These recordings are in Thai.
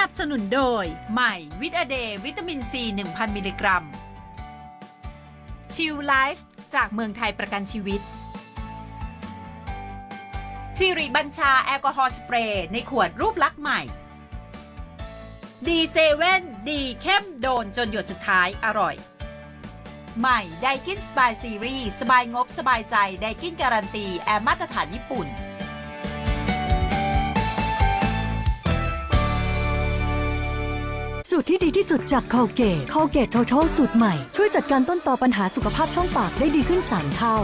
นับสนุนโดย ใหม่วิตาเดย์วิตามินซี 1,000 มิลลิกรัม ชิลไลฟ์จากเมืองไทยประกันชีวิตสิริบัญชาแอลกอฮอล์สเปรย์ในขวดรูปลักษณ์ใหม่ ดีเซเว่นดีเข้มโดนจนหยดสุดท้ายอร่อย ใหม่ไดกินสบายซีรีส์สบายงบสบายใจไดกินการันตีแอร์มาตรฐานญี่ปุ่น สูตรที่ดีที่สุดจากโคเกตโคเกตโททอลสูตรใหม่ ช่วยจัดการต้นตอปัญหาสุขภาพช่องปากได้ดีขึ้น 3 เท่า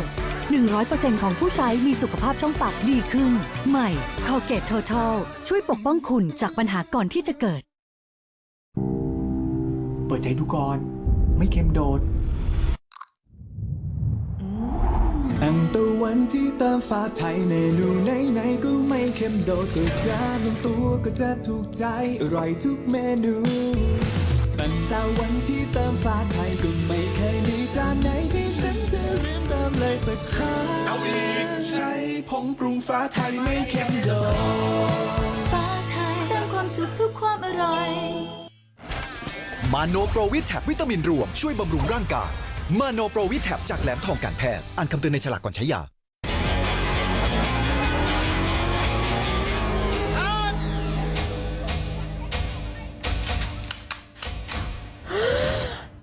100%ของผู้ใช้มีสุขภาพช่องปากดีขึ้น ใหม่โคเกตโททอลช่วยปกป้องคุณจากปัญหาก่อนที่จะเกิด เปิดใจดูก่อน ไม่เค็มโดด อันตะวันที่เติมฟ้าไทยเมนูไหนๆก็ไม่เค็มโดดก็จะลงตัวก็จะถูกใจ อร่อยทุกเมนูตั้งแต่วันที่เติมฟ้าไทยก็ไม่เคยมีจานไหนที่ฉันจะลืมเติมเลยสักครั้งเอาอีกใช้ผงปรุงฟ้าไทยไม่เค็มโดดฟ้าไทยเติมความสุขทุกความอร่อย มาโนโปรวิทแท็บวิตามินรวมช่วยบำรุงร่างกาย มาโนโปรวิทแท็บจากแหลมทองการแพทย์อ่านคำเตือนในฉลากก่อนใช้ยา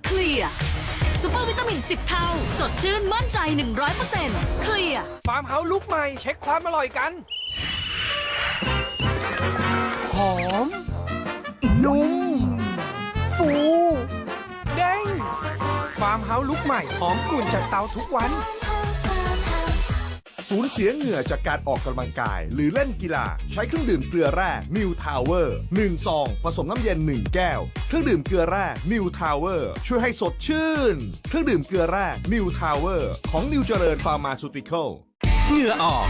เคลียร์ซูเปอร์วิตามิน 10 เท่า สดชื่นมั่นใจ 100%เคลียร์ ฟาร์มเฮาส์ลุกใหม่ เช็คความอร่อยกัน ใหม่หอมกลุ่นจากเตาทุกวัน สูญเสียเหงื่อจากการออกกำลังกาย หรือเล่นกีฬา ใช้เครื่องดื่มเกลือแร่นิวทาวเวอร์1ซอง ผสมน้ำเย็น 1 แก้ว เครื่องดื่มเกลือแร่นิวทาวเวอร์ช่วยให้สดชื่น เครื่องดื่มเกลือแร่นิวทาวเวอร์ของนิวเจริญฟาร์มาซูติคอลเหงื่อออก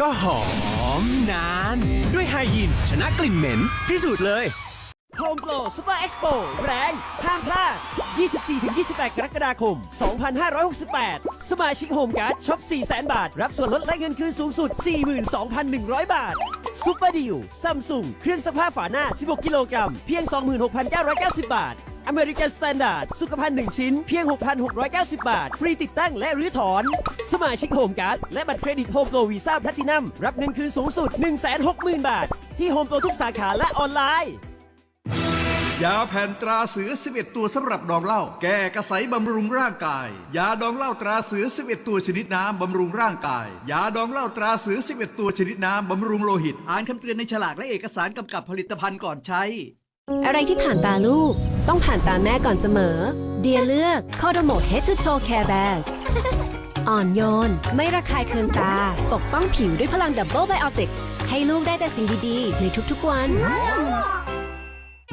ก็หอมนาน ด้วยไฮยินชนะกลิ่นเหม็นพิสูจน์เลย โฮมโปรซูเปอร์เอ็กซ์โปแรงห้ามพลาด 24-28 กรกฎาคม 2568 สมาชิกโฮมการ์ดช็อป 400,000 บาท รับส่วนลดและเงินคืนสูงสุด 42,100 บาทซูเปอร์ดิวซัมซุงเครื่องซักผ้าฝาหน้า 16 กิโลกรัม เพียง 26,990 บาทอเมริกันสแตนดาร์ดสุขภัณฑ์1ชิ้น เพียง 6,690 บาท ฟรีติดตั้งและรื้อถอน สมาชิกโฮมการ์ด และบัตรเครดิตโฮมโปรวีซ่าแพลตินัม รับเงินคืนสูงสุด 160,000 บาท ที่โฮมโปรทุกสาขาและออนไลน์ ยาแผ่นตราเสือ 11 ตัวสำหรับดองเหล้าแก้กระใสบำรุงร่างกาย ยาดองเหล้าตราเสือ 11 ตัวชนิดน้ำบำรุงร่างกาย ยาดองเหล้าตราเสือ 11 ตัวชนิดน้ำบำรุงโลหิต อ่านคำเตือนในฉลากและเอกสารกำกับผลิตภัณฑ์ก่อนใช้ อะไรที่ผ่านตาลูก ต้องผ่านตาแม่ก่อนเสมอ เดียเลือก c o d o m o Head to Toe Care Bears อ่อนโยน ไม่ระคายเคืองตา ปกป้องผิวด้วยพลังดับเบิลไบโอติกส์ให้ลูกได้แต่สิ่งดีๆในทุกๆวัน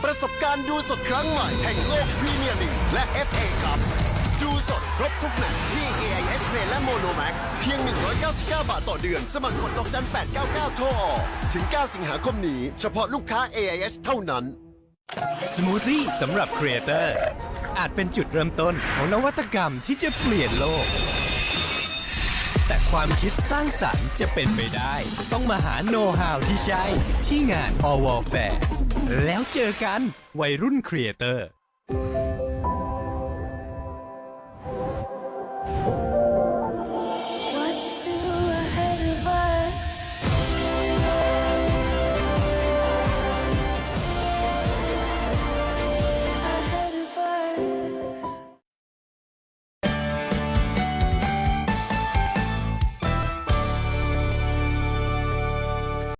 ประสบการณ์ดูสดครั้งใหม่แห่งโลกพรีเมียร์ลีกและ FA ครับ ดูสดครบทุกแมตช์ที่ AIS Play และ Mono Max เพียง 199 บาทต่อเดือน สมัครกดดอกจัน 899 โทรออก ถึง 9 สิงหาคมนี้ เฉพาะลูกค้า AIS เท่านั้น สมูทตี้สำหรับครีเอเตอร์อาจเป็นจุดเริ่มต้นของนวัตกรรมที่จะเปลี่ยนโลก แต่ความคิดสร้างสรรค์จะเป็นไปได้ ต้องมาหาโน้ตฮาวที่ใช่ ที่งานอวอลแฟร์แล้วเจอกันวัยรุ่นครีเอเตอร์